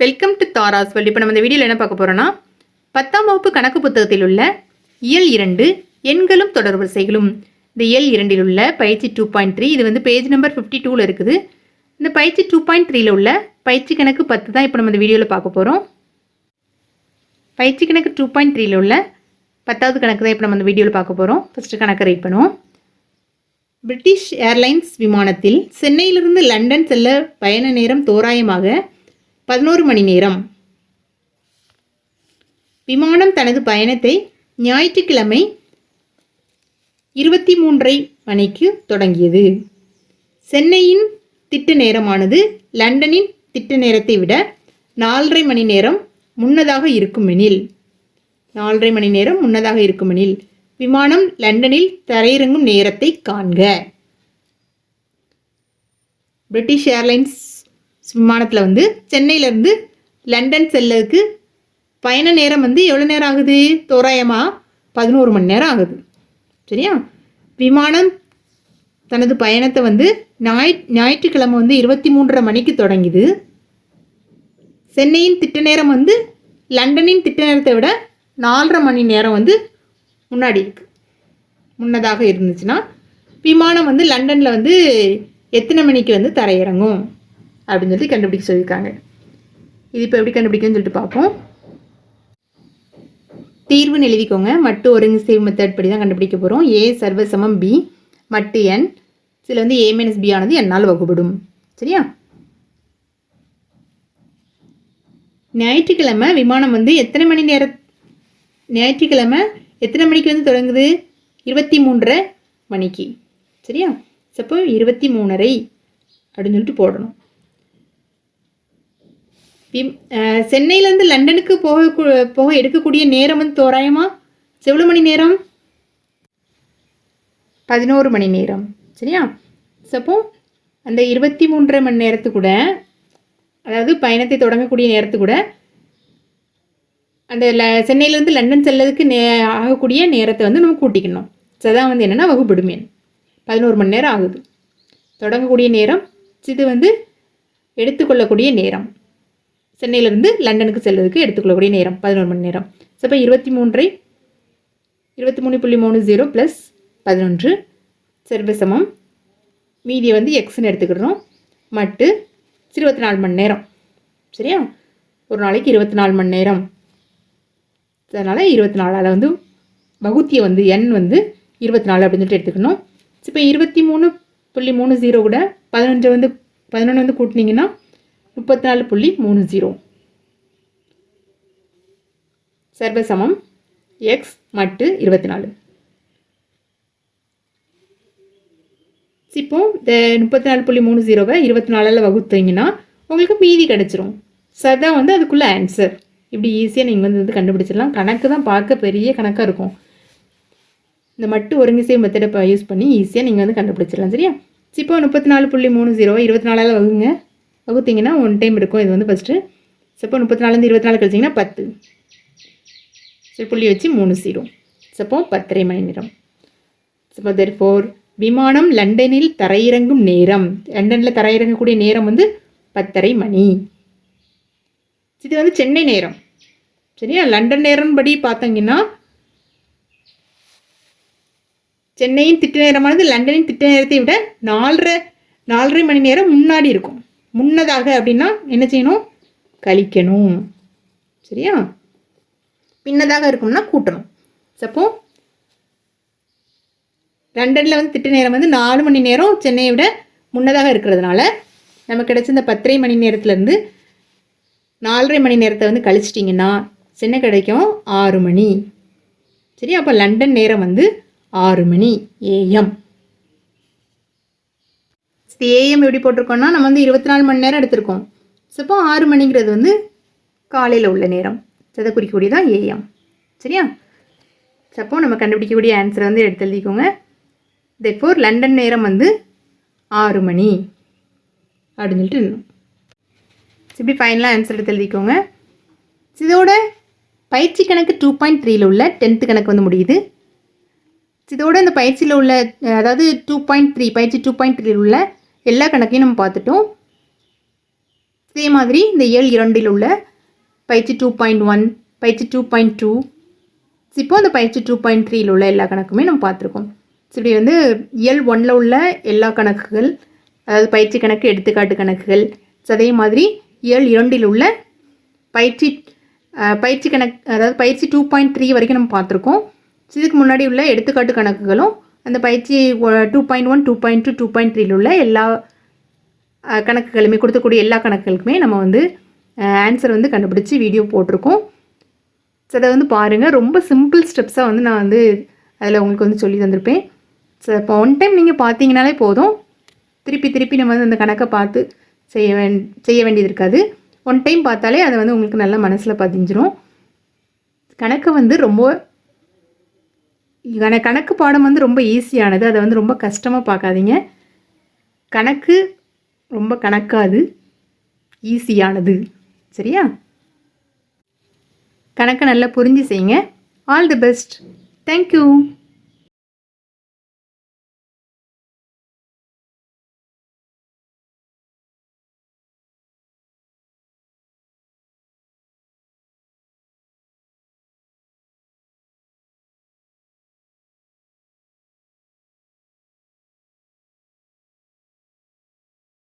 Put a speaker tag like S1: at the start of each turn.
S1: Welcome to Tara's world இப்போ நம்ம இந்த வீடியோவில் என்ன பார்க்க போகிறோன்னா பத்தாம் வகுப்பு கணக்கு புத்தகத்தில் உள்ள இயல் இரண்டு எண்களும் தொடர்வரிசைகளும் இந்த இயல் இரண்டில் உள்ள பயிற்சி டூ பாயிண்ட் த்ரீ இது வந்து பேஜ் நம்பர் ஃபிஃப்டி டூவில் இருக்குது. இந்த பயிற்சி டூ பாயிண்ட் த்ரீயில் உள்ள பயிற்சி கணக்கு பத்து தான் இப்போ நம்ம இந்த வீடியோவில் பார்க்க போகிறோம் பயிற்சி கணக்கு டூ பாயிண்ட் த்ரீயில் உள்ள பத்தாவது கணக்கு தான் இப்போ நம்ம இந்த வீடியோவில் பார்க்க போகிறோம் ஃபஸ்ட்டு கணக்கு ரைட் பண்ணுவோம். பிரிட்டிஷ் ஏர்லைன்ஸ் விமானத்தில் சென்னையிலிருந்து லண்டன் செல்ல பயண நேரம் தோராயமாக பதினோரு மணி நேரம். விமானம் தனது பயணத்தை ஞாயிற்றுக்கிழமை இருபத்தி மூன்றரை மணிக்கு தொடங்கியது. சென்னையின் திட்ட நேரமானது லண்டனின் திட்ட நேரத்தை விட நாலரை மணி நேரம் முன்னதாக இருக்குமெனில் நாலரை மணி நேரம் முன்னதாக இருக்குமெனில் விமானம் லண்டனில் தரையிறங்கும் நேரத்தை காண்க. பிரிட்டிஷ் ஏர்லைன்ஸ் விமானத்தில் வந்து சென்னையிலேருந்து லண்டன் செல்லதுக்கு பயண நேரம் வந்து எவ்வளோ நேரம் ஆகுது? தோராயமாக பதினோரு மணி நேரம் ஆகுது. சரியா? விமானம் தனது பயணத்தை வந்து ஞாய் ஞாயிற்றுக்கிழமை வந்து இருபத்தி மூன்றரை மணிக்கு தொடங்கிது. சென்னையின் திட்ட நேரம் வந்து லண்டனின் திட்ட நேரத்தை விட நாலரை மணி நேரம் வந்து முன்னாடி இருக்கு. முன்னதாக இருந்துச்சுன்னா விமானம் வந்து லண்டனில் வந்து எத்தனை மணிக்கு வந்து தரையிறங்கும்? அப்படின்னு சொல்லி கண்டுபிடிக்க சொல்லியிருக்காங்க. இது இப்போ எப்படி கண்டுபிடிக்கும்னு சொல்லிட்டு பார்ப்போம். தீர்வுன்னு எழுதிக்கோங்க மட்டு ஒருங்கிசைவு மெத்தட் படி தான் கண்டுபிடிக்க போகிறோம் ஏ சர்வசமம் பி மட்டு என் இதில் வந்து ஏ மைனஸ் பி ஆனது என்னால் வகுப்படும் சரியா? ஞாயிற்றுக்கிழமை விமானம் வந்து எத்தனை மணி நேரம் ஞாயிற்றுக்கிழமை எத்தனை மணிக்கு வந்து தொடங்குது? இருபத்தி மூன்றரை மணிக்கு. சரியா? சப்போ இருபத்தி மூணரை அப்படின்னு சொல்லிட்டு போடணும். விம் சென்னையிலேருந்து லண்டனுக்கு போக போக எடுக்கக்கூடிய நேரம் வந்து தோராயமா? எவ்வளோ மணி நேரம்? பதினோரு மணி நேரம். சரியா? சப்போ அந்த இருபத்தி மூன்றரை மணி நேரத்து கூட அதாவது பயணத்தை தொடங்கக்கூடிய நேரத்து கூட அந்த ல சென்னையிலேருந்து லண்டன் செல்லதுக்கு நே ஆகக்கூடிய நேரத்தை வந்து நம்ம கூட்டிக்கணும். ஸோ அதான் வந்து என்னென்னா வகுப்பிடுமேன். பதினோரு மணி நேரம் ஆகுது. தொடங்கக்கூடிய நேரம் இது வந்து எடுத்துக்கொள்ளக்கூடிய நேரம். சென்னையிலேருந்து லண்டனுக்கு செல்வதற்கு எடுத்துக்கொள்ளக்கூடிய நேரம் பதினோரு மணி நேரம். ஸோ இப்போ இருபத்தி மூன்றை இருபத்தி மூணு புள்ளி மூணு ஜீரோ ப்ளஸ் பதினொன்று சர்வசமம் மீதியை வந்து எக்ஸ்ன்னு எடுத்துக்கிடுறோம். மட்டு இருபத்தி நாலு மணி நேரம். சரியா? ஒரு நாளைக்கு இருபத்தி நாலு மணி நேரம். அதனால் இருபத்தி நாலால் வந்து வகுத்தியை வந்து எண் வந்து இருபத்தி நாலு அப்படின்னு சொல்லிட்டு எடுத்துக்கணும். இப்போ இருபத்தி மூணு புள்ளி மூணு ஜீரோ கூட பதினஞ்சை வந்து பதினொன்று வந்து கூட்டினீங்கன்னா முப்பத்தி நாலு புள்ளி மூணு ஜீரோ. சர்வசமம் எக்ஸ் மட்டு இருபத்தி நாலு. இப்போ இந்த முப்பத்தி நாலு புள்ளி மூணு ஜீரோவை இருபத்தி நாலில் வகுத்தீங்கன்னா உங்களுக்கு மீதி கிடச்சிரும். ஸோ அதான் வந்து அதுக்குள்ளே ஆன்சர் இப்படி ஈஸியாக நீங்கள் வந்து வந்து கண்டுபிடிச்சிடலாம். கணக்கு தான் பார்க்க பெரிய கணக்காக இருக்கும். இந்த மட்டு ஒருங்கிசை மெத்தடை யூஸ் பண்ணி ஈஸியாக நீங்கள் வந்து கண்டுபிடிச்சிடலாம் சரியா? இப்போ முப்பத்தி நாலு புள்ளி மூணு ஜீரோவை இருபத்தி நாலால் வகுங்க. வகுத்தீங்கன்னா ஒன் டைம் இருக்கும் இது வந்து ஃபஸ்ட்டு சப்போ முப்பத்தி நாலுலேருந்து இருபத்தி நாலு கழிச்சிங்கன்னா பத்து. சரி புள்ளி வச்சு மூணு சீரும் சப்போ பத்தரை மணி நேரம். சப்போ தெர் ஃபோர் விமானம் லண்டனில் தரையிறங்கும் நேரம். லண்டனில் தரையிறங்கக்கூடிய நேரம் வந்து பத்தரை மணி. இது வந்து சென்னை நேரம். சரியா? லண்டன் நேரம் படி பார்த்தீங்கன்னா சென்னையின் திட்ட நேரமானது லண்டனின் திட்ட நேரத்தை விட நாலரை நாலரை மணி நேரம் முன்னாடி இருக்கும். முன்னதாக அப்படின்னா என்ன செய்யணும்? கழிக்கணும். சரியா? பின்னதாக இருக்கும்னா கூட்டணும். சப்போ லண்டனில் வந்து திட்ட நேரம் வந்து நாலு மணி நேரம் சென்னையை விட முன்னதாக இருக்கிறதுனால நமக்கு கிடைச்ச இந்த பத்தரை மணி நேரத்துலேருந்து நாலரை மணி நேரத்தை வந்து கழிச்சிட்டிங்கன்னா சென்னை கிடைக்கும் ஆறு மணி. சரி அப்போ லண்டன் நேரம் வந்து ஆறு மணி ஏஎம் ஏஎம் எப்படி போட்டிருக்கோம்னா நம்ம வந்து இருபத்தி நாலு மணி நேரம் எடுத்திருக்கோம். ஸோ ஆறு மணிங்கிறது வந்து காலையில் உள்ள நேரம். சதை அதை குறிக்கக்கூடியதான் ஏஎம் சரியா? சப்போ நம்ம கண்டுபிடிக்கக்கூடிய ஆன்சர் வந்து எடுத்து எழுதிக்கோங்க. தெர்ஃபோர் லண்டன் நேரம் வந்து ஆறு மணி அப்படின்னு சொல்லிட்டு இப்படி ஃபைனலாக ஆன்சர் எடுத்து எழுதிக்கோங்க. இதோட பயிற்சி கணக்கு டூ பாயிண்ட் த்ரீயில் உள்ள டென்த்து கணக்கு வந்து முடியுது. இதோட இந்த பயிற்சியில் உள்ள அதாவது டூ பாயிண்ட் த்ரீ பயிற்சி டூ பாயிண்ட் த்ரீயில் உள்ள எல்லா கணக்கையும் நம்ம பார்த்துட்டோம். இதே மாதிரி இந்த இயல் இரண்டில் உள்ள பயிற்சி டூ பாயிண்ட் ஒன் பயிற்சி டூ பாயிண்ட் டூ இப்போ அந்த பயிற்சி டூ பாயிண்ட் த்ரீயில் உள்ள எல்லா கணக்குமே நம்ம பார்த்துருக்கோம். இப்படி வந்து இயல் ஒன்னில் உள்ள எல்லா கணக்குகள் அதாவது பயிற்சி கணக்கு எடுத்துக்காட்டு கணக்குகள் அதே மாதிரி இயல் இரண்டில் உள்ள பயிற்சி பயிற்சி கணக்கு அதாவது பயிற்சி டூ பாயிண்ட் த்ரீ வரைக்கும் நம்ம பார்த்துருக்கோம். இதுக்கு முன்னாடி உள்ள எடுத்துக்காட்டு கணக்குகளும் அந்த பயிற்சி two point one two point two two point த்ரீல உள்ள எல்லா கணக்குகளுமே கொடுத்தக்கூடிய எல்லா கணக்குகளுக்குமே நம்ம வந்து ஆன்சர் வந்து கண்டுபிடிச்சி வீடியோ போட்டிருக்கோம். ஸோ அதை வந்து பாருங்கள் ரொம்ப சிம்பிள் ஸ்டெப்ஸாக வந்து நான் வந்து அதில் உங்களுக்கு வந்து சொல்லி தந்திருப்பேன். ஸோ இப்போ ஒன் டைம் நீங்கள் பார்த்தீங்கனாலே போதும். திருப்பி திருப்பி நம்ம வந்து அந்த கணக்கை பார்த்து செய்ய வேண் செய்ய வேண்டியது இருக்காது. ஒன் டைம் பார்த்தாலே அதை வந்து உங்களுக்கு நல்லா மனசில் பதிஞ்சிரும். கணக்கை வந்து ரொம்ப கணக்கு பாடம் வந்து ரொம்ப ஈஸியானது அதை வந்து ரொம்ப கஷ்டமாக பார்க்காதீங்க கணக்கு ரொம்ப கணக்காது. ஈஸியானது சரியா? கணக்கை நல்லா புரிஞ்சு செய்யுங்க. All the best thank you